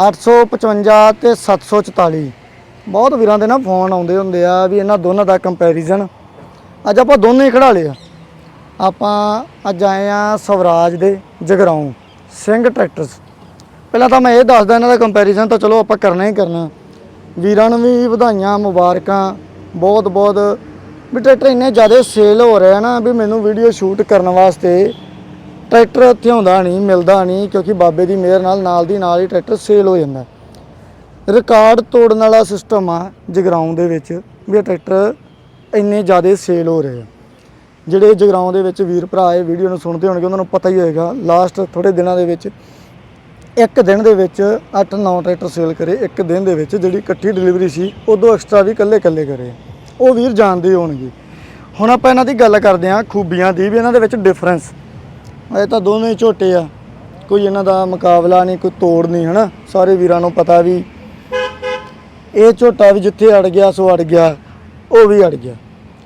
855 ਤੇ 744 ਬਹੁਤ ਵੀਰਾਂ ਦੇ ਨਾ ਫੋਨ ਆਉਂਦੇ ਹੁੰਦੇ ਆ ਵੀ ਇਹਨਾਂ ਦੋਨਾਂ ਦਾ ਕੰਪੈਰੀਜ਼ਨ ਅੱਜ ਆਪਾਂ ਦੋਨੇ ਹੀ ਖੜਾ ਲਿਆ। ਆਪਾਂ ਅੱਜ ਆਏ ਆ ਸਵਰਾਜ ਦੇ ਜਗਰਾਉਂ ਸਿੰਘ ਟਰੈਕਟਰਸ ਪਹਿਲਾਂ ਤਾਂ ਮੈਂ ਇਹ ਦੱਸਦਾ ਇਹਨਾਂ ਦਾ ਕੰਪੈਰੀਜ਼ਨ ਤਾਂ ਚਲੋ ਆਪਾਂ ਕਰਨਾ ਹੀ ਕਰਨਾ। ਵੀਰਾਂ ਨੂੰ ਵੀ ਵਧਾਈਆਂ, ਮੁਬਾਰਕਾਂ। ਬਹੁਤ ਬਹੁਤ ਵੀ ਟਰੈਕਟਰ ਇੰਨੇ ਜ਼ਿਆਦਾ ਸੇਲ ਹੋ ਰਹੇ ਆ ਨਾ ਵੀ ਮੈਨੂੰ ਵੀਡੀਓ ਸ਼ੂਟ ਕਰਨ ਵਾਸਤੇ ਟਰੈਕਟਰ ਇੱਥੇ ਆਉਂਦਾ ਨਹੀਂ, ਮਿਲਦਾ ਨਹੀਂ ਕਿਉਂਕਿ ਬਾਬੇ ਦੀ ਮਿਹਰ ਨਾਲ ਨਾਲ ਦੀ ਨਾਲ ਹੀ ਟਰੈਕਟਰ ਸੇਲ ਹੋ ਜਾਂਦਾ। ਰਿਕਾਰਡ ਤੋੜਨ ਵਾਲਾ ਸਿਸਟਮ ਆ ਜਗਰਾਉਂ ਦੇ ਵਿੱਚ ਵੀ ਇਹ ਟਰੈਕਟਰ ਇੰਨੇ ਜ਼ਿਆਦਾ ਸੇਲ ਹੋ ਰਹੇ ਆ। ਜਿਹੜੇ ਜਗਰਾਉਂ ਦੇ ਵਿੱਚ ਵੀਰ ਭਰਾ ਇਹ ਵੀਡੀਓ ਨੂੰ ਸੁਣਦੇ ਹੋਣਗੇ, ਉਹਨਾਂ ਨੂੰ ਪਤਾ ਹੀ ਹੋਏਗਾ ਲਾਸਟ ਥੋੜੇ ਦਿਨਾਂ ਦੇ ਵਿੱਚ ਇੱਕ ਦਿਨ ਦੇ ਵਿੱਚ 8-9 ਟਰੈਕਟਰ ਸੇਲ ਕਰੇ, ਇੱਕ ਦਿਨ ਦੇ ਵਿੱਚ ਜਿਹੜੀ ਇਕੱਠੀ ਡਿਲੀਵਰੀ ਸੀ, ਉਦੋਂ ਐਕਸਟਰਾ ਵੀ ਇਕੱਲੇ ਇਕੱਲੇ ਕਰੇ। ਉਹ ਵੀਰ ਜਾਣਦੇ ਹੋਣਗੇ। ਹੁਣ ਆਪਾਂ ਇਹਨਾਂ ਦੀ ਗੱਲ ਕਰਦੇ ਹਾਂ ਖੂਬੀਆਂ ਦੀ, ਵੀ ਇਹਨਾਂ ਦੇ ਵਿੱਚ ਡਿਫਰੈਂਸ ਇਹ ਤਾਂ ਦੋਵੇਂ ਹੀ ਝੋਟੇ ਆ। ਕੋਈ ਇਹਨਾਂ ਦਾ ਮੁਕਾਬਲਾ ਨਹੀਂ, ਕੋਈ ਤੋੜ ਨਹੀਂ, ਹਨਾ? ਸਾਰੇ ਵੀਰਾਂ ਨੂੰ ਪਤਾ ਵੀ ਇਹ ਝੋਟਾ ਵੀ ਜਿੱਥੇ ਅੜ ਗਿਆ, ਸੋ ਅੜ ਗਿਆ। ਉਹ ਵੀ ਅੜ ਗਿਆ।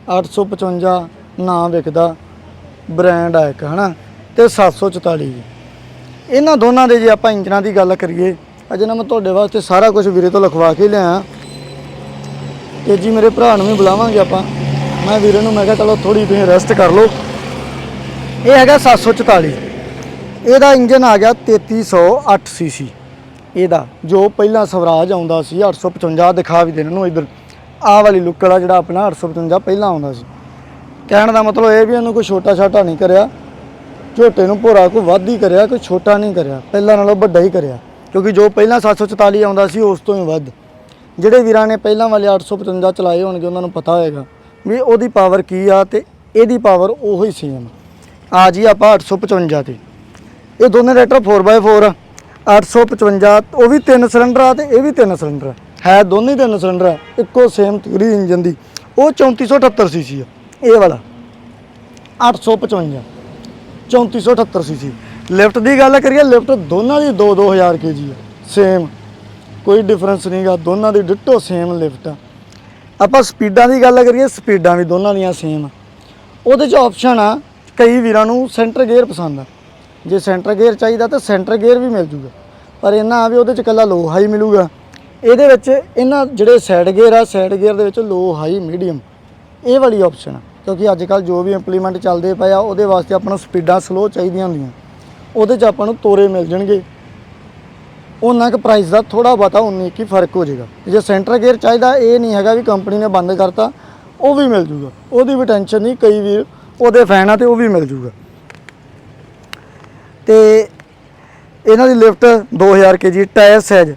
855 ਨਾਂ ਵਿਕਦਾ ਬ੍ਰਾਂਡ ਆ ਇੱਕ, ਹਨਾ? ਤੇ 744 ਜੀ ਇਹਨਾਂ ਦੋਨਾਂ ਦੇ ਜੇ ਆਪਾਂ ਇੰਜਨਾਂ ਦੀ ਗੱਲ ਕਰੀਏ, ਅਜੇ ਨਾ ਮੈਂ ਤੁਹਾਡੇ ਵਾਸਤੇ ਸਾਰਾ ਕੁਝ ਵੀਰੇ ਤੋਂ ਲਿਖਵਾ ਕੇ ਲਿਆ ਤੇ ਜੀ ਮੇਰੇ ਭਰਾ ਨੂੰ ਵੀ ਬੁਲਾਵਾਂਗੇ ਆਪਾਂ। ਮੈਂ ਵੀਰੇ ਨੂੰ ਮੈਂ ਕਿਹਾ, ਚਲੋ ਥੋੜੀ ਤੁਸੀਂ ਰੈਸਟ ਕਰ ਲਓ। ਇਹ ਹੈਗਾ 744 ਇਹਦਾ ਇੰਜਨ ਆ ਗਿਆ 3308 ਸੀਸੀ। ਇਹਦਾ, ਜੋ ਪਹਿਲਾਂ ਸਵਰਾਜ ਆਉਂਦਾ ਸੀ 855 ਦਿਖਾ ਵੀ ਦੇਣ ਨੂੰ ਇਧਰ। ਆਹ ਵਾਲੀ ਲੁੱਕ ਵਾਲਾ ਜਿਹੜਾ ਆਪਣਾ 855 ਪਹਿਲਾਂ ਆਉਂਦਾ ਸੀ। ਕਹਿਣ ਦਾ ਮਤਲਬ ਇਹ ਵੀ ਇਹਨੂੰ ਕੋਈ ਛੋਟਾ ਛਾਟਾ ਨਹੀਂ ਕਰਿਆ। ਝੋਟੇ ਨੂੰ ਭੋਰਾ ਕੋਈ ਵੱਧ ਹੀ ਕਰਿਆ, ਕੋਈ ਛੋਟਾ ਨਹੀਂ ਕਰਿਆ। ਪਹਿਲਾਂ ਨਾਲੋਂ ਵੱਡਾ ਹੀ ਕਰਿਆ। ਕਿਉਂਕਿ ਜੋ ਪਹਿਲਾਂ 744 ਆਉਂਦਾ ਸੀ, ਉਸ ਤੋਂ ਹੀ ਵੱਧ। ਜਿਹੜੇ ਵੀਰਾਂ ਨੇ ਪਹਿਲਾਂ ਵਾਲੇ 855 ਚਲਾਏ ਹੋਣਗੇ, ਉਹਨਾਂ ਨੂੰ ਪਤਾ ਹੋਏਗਾ ਵੀ ਉਹਦੀ ਪਾਵਰ ਕੀ ਆ ਤੇ ਇਹਦੀ ਪਾਵਰ ਉਹੋ ਹੀ ਸੇਮ ਆ ਜੀ ਆਪਾਂ 855 ਤੇ। ਇਹ ਦੋਨੇ ਰੈਟਰ 4x4 ਆ। 855 ਉਹ ਵੀ ਤਿੰਨ ਸਿਲੰਡਰ ਆ ਤੇ ਇਹ ਵੀ ਤਿੰਨ ਸਿਲੰਡਰ ਆ। ਹੈ ਦੋਨੇ ਤਿੰਨ ਸਿਲੰਡਰ ਆ, ਇੱਕੋ ਸੇਮ ਤਕਰੀ ਇੰਜਨ ਦੀ। ਉਹ 3478 ਸੀਸੀ ਆ, ਇਹ ਵਾਲਾ। 855 3478 ਸੀਸੀ ਲਿਫਟ ਦੀ ਗੱਲ ਕਰੀਏ, ਲਿਫਟ ਦੋਨਾਂ ਦੀ 2 2000 ਕੇਜੀ ਆ ਸੇਮ ਕੋਈ ਡਿਫਰੈਂਸ ਨਹੀਂਗਾ ਦੋਨਾਂ ਦੀ ਡਿੱਟੋ ਸੇਮ ਲਿਫਟ ਆ। ਆਪਾਂ ਸਪੀਡਾਂ ਦੀ ਗੱਲ ਕਰੀਏ, ਸਪੀਡਾਂ ਵੀ ਦੋਨਾਂ ਦੀਆਂ ਸੇਮ ਆ। ਉਹਦੇ 'ਚ ਆਪਸ਼ਨ ਆ ਕਈ ਵੀਰਾਂ ਨੂੰ ਸੈਂਟਰ ਗੇਅਰ ਪਸੰਦ ਆ। ਜੇ ਸੈਂਟਰ ਗੇਅਰ ਚਾਹੀਦਾ ਤਾਂ ਸੈਂਟਰ ਗੇਅਰ ਵੀ ਮਿਲ ਜੂਗਾ। ਪਰ ਇਹਨਾਂ ਆ ਵੀ ਉਹਦੇ 'ਚ ਕੱਲਾ ਲੋ ਹਾਈ ਮਿਲੂਗਾ। ਇਹਦੇ ਵਿੱਚ ਇਹਨਾਂ ਜਿਹੜੇ ਸਾਈਡ ਗੇਅਰ ਆ ਸਾਈਡ ਗੇਅਰ ਦੇ ਵਿੱਚ ਲੋ ਹਾਈ ਮੀਡੀਅਮ ਇਹ ਵਾਲੀ ਆਪਸ਼ਨ ਆ। ਕਿਉਂਕਿ ਅੱਜ ਕੱਲ ਜੋ ਵੀ ਇੰਪਲੀਮੈਂਟ ਚੱਲਦੇ ਪਏ ਆ, ਉਹਦੇ ਵਾਸਤੇ ਆਪਾਂ ਨੂੰ ਸਪੀਡਾਂ ਸਲੋ ਚਾਹੀਦੀਆਂ ਹੁੰਦੀਆਂ। ਉਹਦੇ 'ਚ ਆਪਾਂ ਨੂੰ ਤੋਰੇ ਮਿਲ ਜਾਣਗੇ। ਉਹਨਾਂ ਕੁ ਪ੍ਰਾਈਸ ਦਾ ਥੋੜਾ ਬਹੁਤਾ ਉਨੀ ਕੀ ਫ਼ਰਕ ਹੋ ਜਾਏਗਾ। ਜੇ ਸੈਂਟਰ ਗੇਅਰ ਚਾਹੀਦਾ, ਇਹ ਨਹੀਂ ਹੈਗਾ ਵੀ ਕੰਪਨੀ ਨੇ ਬੰਦ ਕਰਤਾ, ਉਹ ਵੀ ਮਿਲ ਜੂਗਾ। ਉਹਦੀ ਵੀ ਟੈਨਸ਼ਨ ਨਹੀਂ, ਕਈ ਵੀਰ ਉਹਦੇ ਫੈਨ ਆ ਤੇ ਉਹ ਵੀ ਮਿਲ ਜੂਗਾ। ਤੇ ਇਹਨਾਂ ਦੀ ਲਿਫਟ 2000 ਕੇਜੀ ਟਾਇਰ ਸਾਈਜ਼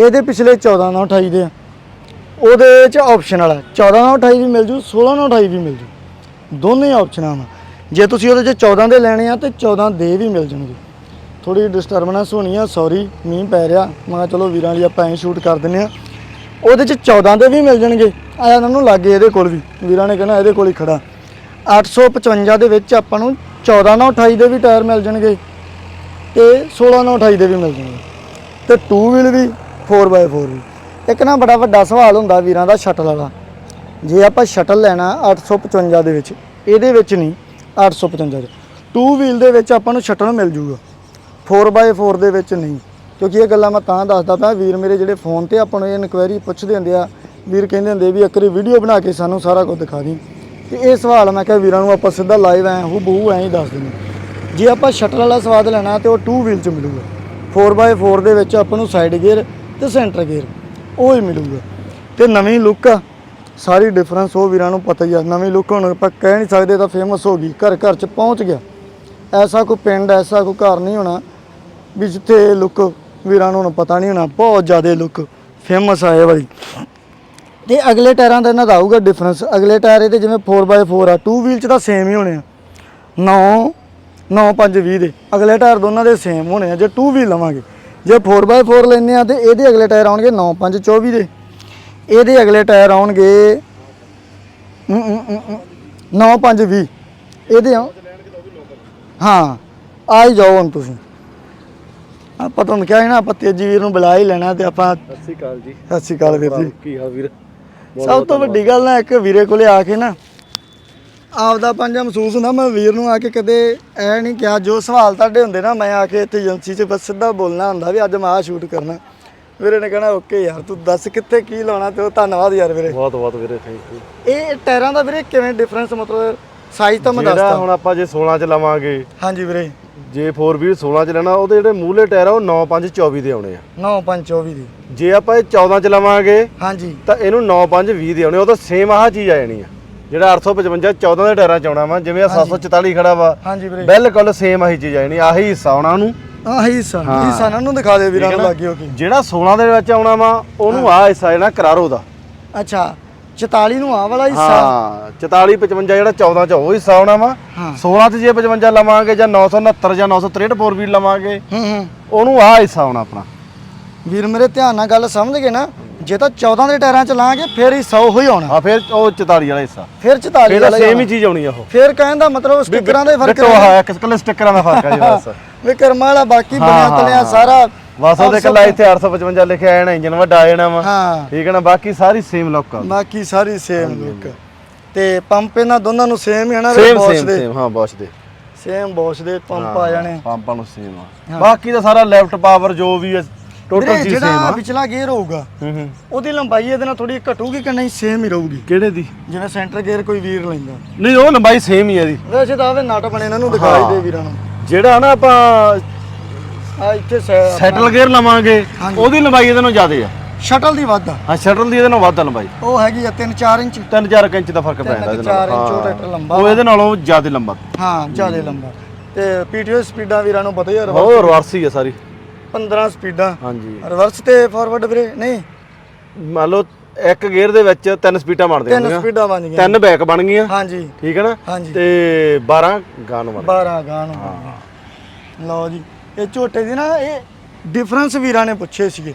ਇਹਦੇ ਪਿਛਲੇ 14 ਨਾਲ 28 ਦੇ ਆ। ਉਹਦੇ ਚ ਆਪਸ਼ਨ ਵਾਲਾ 14 ਨਾਲ 28 ਵੀ ਮਿਲ ਜੂ 16 ਨਾਲ 28 ਵੀ ਮਿਲ ਜੂ। ਦੋਨੇ ਆਪਸ਼ਨਾਂ ਵਾ ਜੇ ਤੁਸੀਂ ਉਹਦੇ ਚ 14 ਦੇ ਲੈਣੇ ਆ ਤੇ 14 ਦੇ ਵੀ ਮਿਲ ਜਾਣਗੇ। ਥੋੜੀ ਡਿਸਟਰਬੈਂਸ ਹੋਣੀ ਆ ਸੌਰੀ ਮੀਂਹ ਪੈ ਰਿਹਾ। ਮੈਂ ਕਿਹਾ ਚਲੋ ਵੀਰਾਂ ਲਈ ਆਪਾਂ ਐਂ ਸ਼ੂਟ ਕਰ ਦਿੰਨੇ ਆ। ਉਹਦੇ ਚ 14 ਦੇ ਵੀ ਮਿਲ ਜਾਣਗੇ। ਆਇਆ ਇਹਨਾਂ ਨੂੰ ਲੱਗੇ ਇਹਦੇ ਕੋਲ ਵੀ। ਵੀਰਾਂ ਨੇ ਕਹਿਣਾ ਇਹਦੇ ਕੋਲ ਹੀ ਖੜਾ। 855 ਦੇ ਵਿੱਚ ਆਪਾਂ ਨੂੰ 14 ਨਾਲ 28 ਦੇ ਵੀ ਟਾਇਰ ਮਿਲ ਜਾਣਗੇ ਤੇ 16 ਨਾਲ 28 ਦੇ ਵੀ ਮਿਲ ਜਾਣਗੇ। ਤੇ 2 ਵੀਲ ਵੀ 4x4 ਵੀ। ਇੱਕ ਨਾ ਬੜਾ ਵੱਡਾ ਸਵਾਲ ਹੁੰਦਾ ਵੀਰਾਂ ਦਾ ਸ਼ਟਲ ਵਾਲਾ। ਜੇ ਆਪਾਂ ਸ਼ਟਲ ਲੈਣਾ 855 ਦੇ ਵਿੱਚ, ਇਹਦੇ ਵਿੱਚ ਨਹੀਂ 855 ਦੇ। 2 ਵੀਲ ਦੇ ਵਿੱਚ ਆਪਾਂ ਨੂੰ ਸ਼ਟਲ ਮਿਲ ਜੂਗਾ। 4x4 ਦੇ ਵਿੱਚ ਨਹੀਂ। ਕਿਉਂਕਿ ਇਹ ਗੱਲਾਂ ਮੈਂ ਤਾਂ ਦੱਸਦਾ ਪਿਆ, ਵੀਰ ਮੇਰੇ ਜਿਹੜੇ ਫੋਨ ਤੇ ਆਪਾਂ ਨੂੰ ਇਹ ਇਨਕੁਆਇਰੀ ਪੁੱਛਦੇ ਹੁੰਦੇ ਆ, ਵੀਰ ਕਹਿੰਦੇ ਹੁੰਦੇ ਵੀ ਇੱਕ ਵਾਰੀ ਵੀਡੀਓ ਬਣਾ ਕੇ ਸਾਨੂੰ ਸਾਰਾ ਕੁਝ ਦਿਖਾ ਦੀ ਤੇ ਇਹ ਸਵਾਲ ਮੈਂ ਕਿਹਾ ਵੀਰਾਂ ਨੂੰ ਆਪਾਂ ਸਿੱਧਾ ਲਾਈਵ ਐ, ਹੂ ਬਹੂ ਐਂ ਹੀ ਦੱਸ ਦਿੰਦੇ ਜੇ ਆਪਾਂ ਸ਼ਟਰ ਵਾਲਾ ਸਵਾਦ ਲੈਣਾ ਤੇ ਉਹ 2 ਵੀਲ ਚ ਮਿਲੂਗਾ। 4x4 ਦੇ ਵਿੱਚ ਆਪਾਂ ਨੂੰ ਸਾਈਡ ਗੇਅਰ ਤੇ ਸੈਂਟਰ ਗੇਅਰ ਉਹ ਹੀ ਮਿਲੂਗਾ। ਤੇ ਨਵੀਂ ਲੁੱਕ ਆ, ਸਾਰੀ ਡਿਫਰੈਂਸ ਉਹ ਵੀਰਾਂ ਨੂੰ ਪਤਾ ਹੀ ਆ। ਨਵੀਂ ਲੁੱਕ ਹੁਣ ਆਪਾਂ ਕਹਿ ਨਹੀਂ ਸਕਦੇ ਤਾਂ ਫੇਮਸ ਹੋ ਗਈ, ਘਰ ਘਰ ਚ ਪਹੁੰਚ ਗਿਆ। ਐਸਾ ਕੋਈ ਪਿੰਡ, ਐਸਾ ਕੋਈ ਘਰ ਨਹੀਂ ਹੋਣਾ ਵੀ ਜਿੱਥੇ ਲੁੱਕ ਵੀਰਾਂ ਨੂੰ ਹੁਣ ਪਤਾ ਨਹੀਂ ਹੋਣਾ, ਬਹੁਤ ਜ਼ਿਆਦਾ ਲੁੱਕ ਫੇਮਸ ਆ ਇਹ ਵਾਲੀ। ਤੇ ਅਗਲੇ ਟਾਇਰਾਂ ਦਾ ਇਹਨਾਂ ਦਾ ਆਊਗਾ ਡਿਫਰੈਂਸ ਅਗਲੇ ਟਾਇਰ ਇਹਦੇ ਜਿਵੇਂ 4x4 ਆ 2 ਵੀਲ ਚ ਤਾਂ ਸੇਮ ਹੀ ਹੋਣੇ ਆ। 9 9 5 20 ਦੇ। ਅਗਲੇ ਟਾਇਰ ਦੋਨਾਂ ਦੇ ਸੇਮ ਹੋਣੇ ਆ ਜੇ 2 ਵੀਲ ਲਵਾਂਗੇ। ਜੇ 4x4 ਲੈਨੇ ਆ ਤੇ ਇਹਦੇ ਅਗਲੇ ਟਾਇਰ ਆਉਣਗੇ 9 5 24 ਦੇ। ਇਹਦੇ ਅਗਲੇ ਟਾਇਰ ਆਉਣਗੇ 9 5 20 ਇਹਦੇ ਆ ਹਾਂ ਆ ਹੀ ਜਾਓ ਹੁਣ ਤੁਸੀਂ। ਆਪਾਂ ਤੁਹਾਨੂੰ ਕਿਹਾ ਸੀ ਨਾ ਆਪਾਂ ਤੇਜੀ ਵੀਰ ਨੂੰ ਬੁਲਾ ਹੀ ਲੈਣਾ ਤੇ ਆਪਾਂ ਸਤਿ ਸ਼੍ਰੀ ਅਕਾਲ ਜੀ। ਸਤਿ ਸ਼੍ਰੀ ਅਕਾਲ ਵੀਰ ਜੀ। ਕੀ ਹਾਲ ਵੀਰ? ਸਭ ਤੋਂ ਵੱਡੀ ਗੱਲ ਨਾ ਇੱਕ ਵੀਰੇ ਕੋਲੇ ਆ ਕੇ ਨਾ ਆਪਦਾ ਪੰਜਾ ਮਹਿਸੂਸ ਹੁੰਦਾ ਮੈਂ ਵੀਰ ਨੂੰ ਆ ਕੇ ਕਦੇ ਐ ਨਹੀਂ ਕਿਹਾ ਜੋ ਸਵਾਲ ਤੁਹਾਡੇ ਹੁੰਦੇ ਨਾ ਮੈਂ ਆ ਕੇ ਇੱਥੇ ਏਜੰਸੀ 'ਚ ਬਸ ਸਿੱਧਾ ਬੋਲਣਾ ਹੁੰਦਾ ਵੀ ਅੱਜ ਮੈਂ ਆਹ ਸ਼ੂਟ ਕਰਨਾ। ਵੀਰੇ ਨੇ ਕਹਿਣਾ ਓਕੇ ਯਾਰ ਤੂੰ ਦੱਸ ਕਿੱਥੇ ਕੀ ਲਾਉਣਾ ਤੇ ਉਹ ਧੰਨਵਾਦ ਯਾਰ ਵੀਰੇ। ਬਹੁਤ ਬਹੁਤ ਵੀਰੇ ਥੈਂਕ ਯੂ ਇਹ ਟਾਇਰਾਂ ਦਾ ਵੀਰੇ ਕਿਵੇਂ ਡਿਫਰੈਂਸ ਮਤਲਬ ਸਾਈਜ਼ ਤਾਂ ਮੈਂ ਦੱਸਦਾ। ਹੁਣ ਆਪਾਂ ਜੇ 16 ਚ ਲਵਾਂਗੇ ਹਾਂਜੀ ਵੀਰੇ। ਜੇ 4 16 ਚ ਲੈਣਾ ਉਹਦੇ ਜਿਹੜੇ ਮੂਹਲੇ ਟਾਇਰ ਆ ਉਹ 9 5 24 ਦੇ ਆਉਣੇ ਆ। 9524 ਦੀ। ਜੇ ਆਪਾਂ ਇਹ 14 ਚ ਲਵਾਂਗੇ ਹਾਂਜੀ। ਤਾਂ ਇਹਨੂੰ 9 5 20 ਦੇ ਆਉਣੇ ਉਹ ਤਾਂ ਸੇਮ ਆਹ ਚੀਜ਼ ਆ ਜਾਣੀ ਆ। ਜਿਹੜਾ 855 14 ਦੇ ਟਾਇਰਾਂ ਚ ਆਉਣਾ ਵਾ ਜਿਵੇਂ ਆ 744 ਖੜਾ ਵਾ ਹਾਂਜੀ ਵੀਰੇ। ਬਿਲਕੁਲ ਸੇਮ ਆਹੀ ਚੀਜ਼ ਆ ਜਾਣੀ ਆਹੀ ਹਿੱਸਾ ਆਉਣਾ ਉਹਨੂੰ। ਆਹੀ ਇਹ ਸਨ ਨੂੰ ਦਿਖਾ ਦੇ ਵੀਰਾਂ ਨੂੰ ਲੱਗੇ ਹੋ ਕੇ। ਜਿਹੜਾ 16 ਦੇ ਵਿੱਚ ਆਉਣਾ ਵਾ ਉਹਨੂੰ ਆ ਹਿੱਸਾ ਜਿਹੜਾ ਕਰਾਰੋ ਦਾ। ਅੱਛਾ। 44 ਨੂੰ ਆ ਵਾਲਾ ਹਿੱਸਾ। ਹਾਂ 44 55 ਜਿਹੜਾ 14 ਚ ਉਹ ਹਿੱਸਾ ਆਉਣਾ ਵਾ। ਹਾਂ। 16 ਤੇ ਜੇ 55 ਲਵਾਂਗੇ ਜਾਂ 969 ਜਾਂ 963 4 ਵੀਲ ਲਵਾਂਗੇ ਹੂੰ ਹੂੰ। ਉਹਨੂੰ ਆ ਹਿੱਸਾ ਆਉਣਾ ਆਪਣਾ। ਵੀਰ ਮੇਰੇ ਧਿਆਨ ਨਾਲ ਗੱਲ ਸਮਝ ਗਏ ਨਾ। ਜੇ ਤਾਂ 14 ਦੇ ਟਾਇਰਾਂ ਚ ਲਾਂਗੇ ਫਿਰ ਹੀ 100 ਹੀ ਆਉਣਾ। ਹਾਂ ਫਿਰ ਉਹ 44 ਵਾਲਾ ਹਿੱਸਾ। ਫਿਰ 44 ਇਹਦਾ ਵਾਲਾ ਹੀ ਸੇਮ ਆਉਣਾ। ਹੀ ਚੀਜ਼ ਆਉਣੀ ਆ ਉਹ। ਫਿਰ ਕਹਿਣ ਦਾ ਮਤਲਬ ਸਟickਰਾਂ ਦਾ ਹੀ ਫ਼ਰਕ ਡਿੱਟੋ ਹਾਂ ਇੱਕ ਕੱਲੇ ਸਟickਰਾਂ ਦਾ ਫ਼ਰਕ ਆ ਜੀ ਬਸ। ਵਿਕਰਮਾ ਵਾਲਾ ਬਾਕੀ ਹਾਂ, ਬਣਿਆ ਤਲਿਆ ਹਾਂ। ਸਾਰਾ ਬਸ ਉਹਦੇ ਕੱਲਾ ਇੱਥੇ 855 ਲਿਖਿਆ ਆਇਆ ਨਾ ਇੰਜਨ ਵੱਡਾ ਆ ਜਾਣਾ ਵਾ। ਹਾਂ। ਠੀਕ ਹੈ ਨਾ ਬਾਕੀ ਸਾਰੀ ਸੇਮ ਲੁੱਕ ਆ। ਬਾਕੀ ਸਾਰੀ ਸੇਮ ਲੁੱਕ ਤੇ ਪੰਪ ਇਹਨਾਂ ਦੋਨਾਂ ਨੂੰ ਸੇਮ ਹੀ ਹੈ ਨਾ ਸੇਮ ਬੋਸ਼ ਦੇ? ਸੇਮ ਹਾਂ ਬੋਸ਼ ਦੇ। ਸੇਮ ਬੋਸ਼ ਦੇ ਪੰਪ ਆ ਜਾਣੇ। ਪੰਪਾਂ ਨੂੰ ਸੇਮ ਆ। ਬਾਕੀ ਦਾ ਸਾਰਾ ਲੈਫਟ ਪਾਵਰ ਜੋ ਵੀ ਹੈ ਟੋਟਲ ਚੀਜ਼ ਸੇਮ ਜਿਹੜਾ ਆ। ਵਿਚਲਾ ਗੇਅਰ ਹੋਊਗਾ ਹੂੰ ਹੂੰ। ਉਹਦੀ ਲੰਬਾਈ ਇਹਦੇ ਨਾਲ ਥੋੜੀ ਘਟੂਗੀ ਕਿ ਨਹੀਂ ਸੇਮ ਹੀ ਰਹੂਗੀ। ਕਿਹੜੇ ਦੀ? ਜਿਵੇਂ ਸੈਂਟਰ ਗੇਅਰ ਕੋਈ ਵੀਰ ਲੈਂਦਾ। ਨਹੀਂ ਉਹ ਲੰਬਾਈ ਸੇਮ ਹੀ ਆ ਦੀ ਵੈਸੇ ਤਾਂ ਆਵੇ ਨਟ ਬਣੇ ਇਹਨਾਂ ਨੂੰ ਦਿਖਾਈ ਦੇ ਵੀਰਾਂ ਨੂੰ। ਜਿਹੜਾ ਨਾ ਆਪਾਂ ਆ ਇੱਥੇ ਸੈਟਲ ਗੇਅਰ ਲਵਾਂਗੇ। ਹਾਂਜੀ। ਉਹਦੀ ਲੰਬਾਈ ਇਹਦੇ ਨਾਲੋਂ ਜ਼ਿਆਦਾ ਆ। ਸ਼ਟਲ ਦੀ ਵੱਧ ਆ। ਹਾਂ ਸ਼ਟਲ ਦੀ ਇਹਦੇ ਨਾਲੋਂ ਵੱਧ ਆ ਲੰਬਾਈ। ਉਹ ਹੈਗੀ ਆ 3-4 ਇੰਚ। 3-4 ਇੰਚ ਦਾ ਫ਼ਰਕ ਤਿੰਨ ਇਹਦੇ ਕੁ ਚਾਰ ਇੰਚ ਉਹ। ਟਰੈਕਟਰ ਲੰਬਾ ਉਹ ਇਹਦੇ ਨਾਲੋਂ ਜ਼ਿਆਦਾ ਲੰਬਾ। ਹਾਂ ਜ਼ਿਆਦਾ ਲੰਬਾ। ਤੇ ਪੀਟੀਓ ਸਪੀਡਾਂ ਵੀਰਾਂ ਨੂੰ ਪਤਾ ਹੀ ਆ ਉਹ ਰਿਵਰਸ ਹੀ ਆ ਸਾਰੀ। 15 ਸਪੀਡਾਂ। ਹਾਂਜੀ। ਰਿਵਰਸ ਤੇ ਫਾਰਵਰਡ ਵੀਰੇ ਨਹੀਂ? ਮੰਨ ਲਓ ਇੱਕ ਗੇਅਰ ਦੇ ਵਿੱਚ ਤਿੰਨ ਸਪੀਡਾਂ ਮਾਰਦੇ ਤਿੰਨ ਸਪੀਡਾਂ ਬਣ ਗਈਆਂ। ਤਿੰਨ ਬੈਕ ਬਣ ਗਈਆਂ। ਹਾਂਜੀ। ਠੀਕ ਹੈ ਨਾ? ਹਾਂਜੀ। ਤੇ 12 ਗਾਂ ਨੂੰ ਮਾਰ 12 ਗਾਂ ਨੂੰ ਬਣ ਗਏ। ਲਓ ਜੀ। ਇਹ ਝੋਟੇ ਦੀ ਨਾ ਇਹ ਡਿਫਰੈਂਸ ਵੀਰਾਂ ਨੇ ਪੁੱਛੇ ਸੀਗੇ।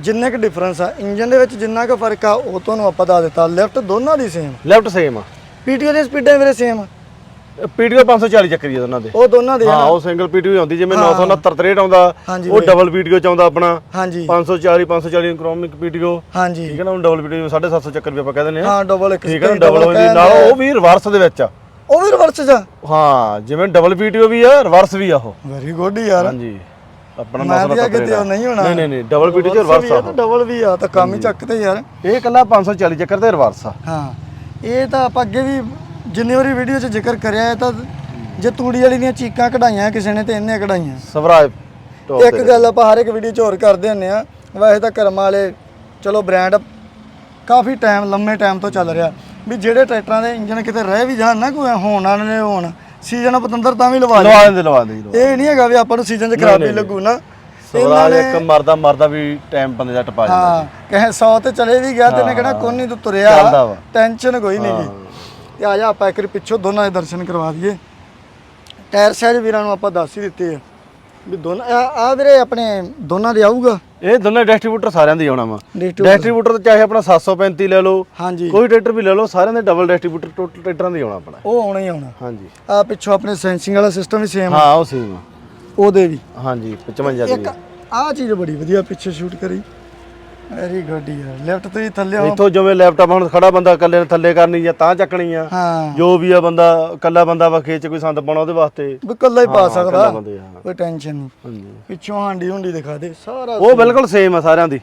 ਜਿੰਨੇ ਕੁ ਡਿਫਰੈਂਸ ਆ ਇੰਜਨ ਦੇ ਵਿੱਚ ਜਿੰਨਾ ਕੁ ਫ਼ਰਕ ਆ ਉਹ ਤੁਹਾਨੂੰ ਆਪਾਂ ਦੱਸ ਦਿੱਤਾ। ਲੈਫਟ ਦੋਨਾਂ ਦੀ ਸੇਮ ਲੈਫਟ ਸੇਮ ਆ। ਪੀਟੀਓ ਦੀ ਸਪੀਡਾਂ ਵੀਰੇ ਸੇਮ ਪੀਡੀਓ 540 ਚੱਕਰੀ ਆ ਉਹਨਾਂ ਦੇ। ਉਹ ਦੋਨਾਂ ਦੇ ਆ। ਹਾਂ। ਉਹ ਸਿੰਗਲ ਪੀਡੀਓ ਆਉਂਦੀ ਜਿਵੇਂ 969 63 ਆਉਂਦਾ ਉਹ ਡਬਲ ਪੀਡੀਓ ਚ ਆਉਂਦਾ ਆਪਣਾ। ਹਾਂਜੀ। 540 540 ਕ੍ਰੋਮਿਕ ਪੀਡੀਓ ਹਾਂਜੀ। ਠੀਕ ਹੈ ਨਾ ਉਹ ਡਬਲ ਪੀਡੀਓ 750 ਚੱਕਰ ਵੀ ਆਪਾਂ ਕਹਿ ਦਿੰਦੇ ਆ ਹਾਂ ਡਬਲ ਇੱਕ ਠੀਕ ਹੈ ਨਾ ਡਬਲ ਹੋ ਜੀ ਨਾਲ ਆ। ਉਹ ਵੀ ਰਿਵਰਸ ਦੇ ਵਿੱਚ ਆ। ਉਹ ਵੀ ਰਿਵਰਸ ਜਾ ਹਾਂ ਜਿਵੇਂ ਡਬਲ ਪੀਡੀਓ ਵੀ ਆ ਰਿਵਰਸ ਵੀ ਆ ਉਹ। ਵੈਰੀ ਗੁੱਡ ਯਾਰ। ਹਾਂਜੀ। ਆਪਣਾ ਮੈਂ 969 ਕਿਤੇ ਉਹ ਨਹੀਂ ਹੋਣਾ। ਨਹੀਂ ਨਹੀਂ ਨਹੀਂ ਡਬਲ ਪੀਡੀਓ ਚ ਰਿਵਰਸ ਆ। ਡਬਲ ਵੀ ਆ ਤਾਂ ਕੰਮ ਹੀ ਚੱਕਦੇ ਯਾਰ। ਇਹ ਕੱਲਾ 540 ਚੱਕਰ ਤੇ ਰਿਵਰਸ ਆ। ਹਾਂ ਇਹ ਤਾਂ ਆਪਾਂ ਅੱਗੇ ਵੀ ਜਿੰਨੀ ਵਾਰੀ ਵੀਡੀਓ 'ਚ ਜ਼ਿਕਰ ਕਰਿਆ ਹੈ ਤਾਂ ਜੇ ਤੂੜੀ ਵਾਲੀ ਦੀਆਂ ਚੀਕਾਂ ਕਢਾਈਆਂ ਕਿਸੇ ਨੇ ਤੇ ਇਹਨੇ ਕਢਾਈਆਂ। ਸਵਰਾਜ ਇੱਕ ਗੱਲ ਆਪਾਂ ਹਰ ਇੱਕ ਵੀਡੀਓ 'ਚ ਹੋਰ ਕਰਦੇ ਹੁੰਨੇ ਆ ਵੈਸੇ ਤਾਂ ਕਰਮ ਵਾਲੇ ਚਲੋ ਬ੍ਰਾਂਡ ਕਾਫੀ ਟਾਈਮ ਲੰਮੇ ਟਾਈਮ ਤੋਂ ਚੱਲ ਰਿਹਾ। ਵੀ ਜਿਹੜੇ ਟਰੈਕਟਰਾਂ ਦੇ ਇੰਜਨ ਕਿਤੇ ਰਹਿ ਵੀ ਜਾਣ ਨਾ ਕੋਈ ਹੋਣ ਵਾਲੇ ਹੋਣ ਸੀਜ਼ਨ ਪਤੰਦਰ ਤਾਂ ਵੀ ਲਵਾ ਲਵਾ ਦਿੰਦੇ ਲਵਾ ਦਿੰਦੇ ਜੀ, ਇਹ ਨਹੀਂ ਹੈਗਾ ਵੀ ਆਪਾਂ ਨੂੰ ਸੀਜ਼ਨ 'ਚ ਖਰਾਬੀ ਲੱਗੂ ਨਾ। ਸਵਰਾਜ ਇੱਕ ਮਰਦਾ ਮਰਦਾ ਵੀ ਟਾਈਮ ਬੰਦੇ ਦਾ ਟਪਾ ਜਾਂਦਾ ਹਾਂ ਕਹੇ 100 ਤੇ ਚਲੇ ਵੀ ਗਿਆ ਤੇ ਨੇ ਕਿਹੜਾ ਕੋਈ ਨਹੀਂ ਤੂੰ ਤੁਰਿਆ। ਟੈਨਸ਼ਨ ਕੋਈ ਨਹੀਂ ਗੀ। ਤੇ ਆ ਜਾ ਆਪਾਂ ਇੱਕ ਪਿੱਛੋਂ ਦੋਨਾਂ ਦੇ ਦਰਸ਼ਨ ਕਰਵਾ ਦਈਏ। ਟਾਇਰ ਸਾਈਜ਼ ਵੀਰਾਂ ਨੂੰ ਆਪਾਂ ਦੱਸ ਹੀ ਦਿੱਤੇ ਆ ਵੀ ਦੋਨਾਂ ਆ ਵੀਰੇ ਆਪਣੇ ਦੋਨਾਂ ਦੇ ਆਊਗਾ। ਇਹ ਦੋਨੇ ਡਿਸਟ੍ਰੀਬਿਊਟਰ ਸਾਰਿਆਂ ਦੇ ਆਉਣਾ ਵਾ। Distributor। ਡਿਸਟ੍ਰੀਬਿਊਟਰ ਤਾਂ ਚਾਹੇ ਆਪਣਾ 735 ਲੈ ਲਓ ਹਾਂਜੀ। ਕੋਈ ਟਰੈਕਟਰ ਵੀ ਲੈ ਲਓ ਸਾਰਿਆਂ ਦੇ ਡਬਲ ਡਿਸਟ੍ਰੀਬਿਊਟਰ ਟੋਟਲ ਟਰੈਕਟਰਾਂ ਦੇ ਆਉਣਾ ਆਪਣਾ। ਉਹ ਆਉਣਾ ਹੀ ਆਉਣਾ। ਹਾਂਜੀ। ਆ ਪਿੱਛੋਂ ਆਪਣੇ ਸੈਂਸਿੰਗ ਵਾਲਾ ਸਿਸਟਮ ਵੀ ਸੇਮ ਹਾਂ ਉਹ ਸੇਮ ਉਹਦੇ ਵੀ। ਹਾਂਜੀ 55 ਇੱਕ ਆ ਚੀਜ਼ ਬੜੀ ਵਧੀਆ ਪਿੱਛੇ ਸ਼ੂਟ ਕਰੀ। ਵੈਰੀ ਗੁੱਡ ਯਾਰ ਲੈਫਟ ਤੋਂ ਹੀ ਥੱਲੇ ਆਓ। ਇੱਥੋਂ ਜਿਵੇਂ ਲੈਪਟਾਪ ਹੁਣ ਖੜਾ ਬੰਦਾ ਇਕੱਲੇ ਨੇ ਥੱਲੇ ਕਰਨੀ ਜਾਂ ਤਾਂ ਚੱਕਣੀ ਆ ਹਾਂ। ਜੋ ਵੀ ਆ ਬੰਦਾ ਇਕੱਲਾ ਬੰਦਾ ਵਾ ਖੇਚ ਕੋਈ ਸੰਦ ਪਾਉਣਾ ਉਹਦੇ ਵਾਸਤੇ। ਵੀ ਕੱਲਾ ਹੀ ਪਾ ਹਾਂ, ਸਕਦਾ ਇਕੱਲਾ ਬੰਦੇ, ਹਾਂ। ਕੋਈ ਟੈਨਸ਼ਨ ਨਹੀਂ। ਹਾਂਜੀ। ਪਿੱਛੋਂ ਹਾਂਡੀ ਹੁੰਡੀ ਦਿਖਾ ਦੇ ਸਾਰਾ ਉਹ ਬਿਲਕੁਲ ਸੇਮ ਆ ਸਾਰਿਆਂ ਦੀ।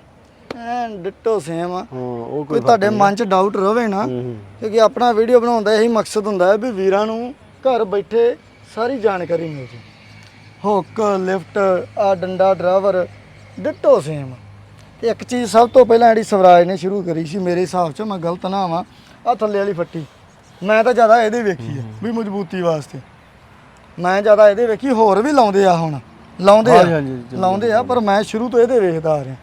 ਐਨ ਡਿੱਟੋ ਸੇਮ ਆ। ਹਾਂ ਉਹ ਕੋਈ ਕੋਈ ਤੁਹਾਡੇ ਮਨ 'ਚ ਡਾਊਟ ਰਵੇ ਨਾ ਹੂੰ। ਕਿਉਂਕਿ ਆਪਣਾ ਵੀਡੀਓ ਬਣਾਉਣ ਦਾ ਇਹੀ ਮਕਸਦ ਹੁੰਦਾ ਹੈ ਵੀ ਵੀਰਾਂ ਨੂੰ ਘਰ ਬੈਠੇ ਸਾਰੀ ਜਾਣਕਾਰੀ ਮਿਲ ਜੇ ਹੁੱਕ ਲਿਫਟ ਆ ਡੰਡਾ ਡਰਾਈਵਰ ਡਿੱਟੋ ਸੇਮ ਇੱਕ ਚੀਜ਼ ਸਭ ਤੋਂ ਪਹਿਲਾਂ ਜਿਹੜੀ ਸਵਰਾਜ ਨੇ ਸ਼ੁਰੂ ਕਰੀ ਸੀ ਮੇਰੇ ਹਿਸਾਬ 'ਚ ਮੈਂ ਗਲਤ ਨਾ ਆਵਾਂ ਆ ਥੱਲੇ ਵਾਲੀ ਫੱਟੀ। ਮੈਂ ਤਾਂ ਜ਼ਿਆਦਾ ਇਹਦੇ ਵੇਖੀ ਹੈ ਵੀ ਮਜ਼ਬੂਤੀ ਵਾਸਤੇ। ਮੈਂ ਜ਼ਿਆਦਾ ਇਹਦੇ ਵੇਖੀ ਹੋਰ ਵੀ ਲਾਉਂਦੇ ਆ ਹੁਣ। ਲਾਉਂਦੇ ਆ ਲਾਉਂਦੇ ਆ ਪਰ ਮੈਂ ਸ਼ੁਰੂ ਤੋਂ ਇਹਦੇ ਵੇਖਦਾ ਆ ਰਿਹਾ।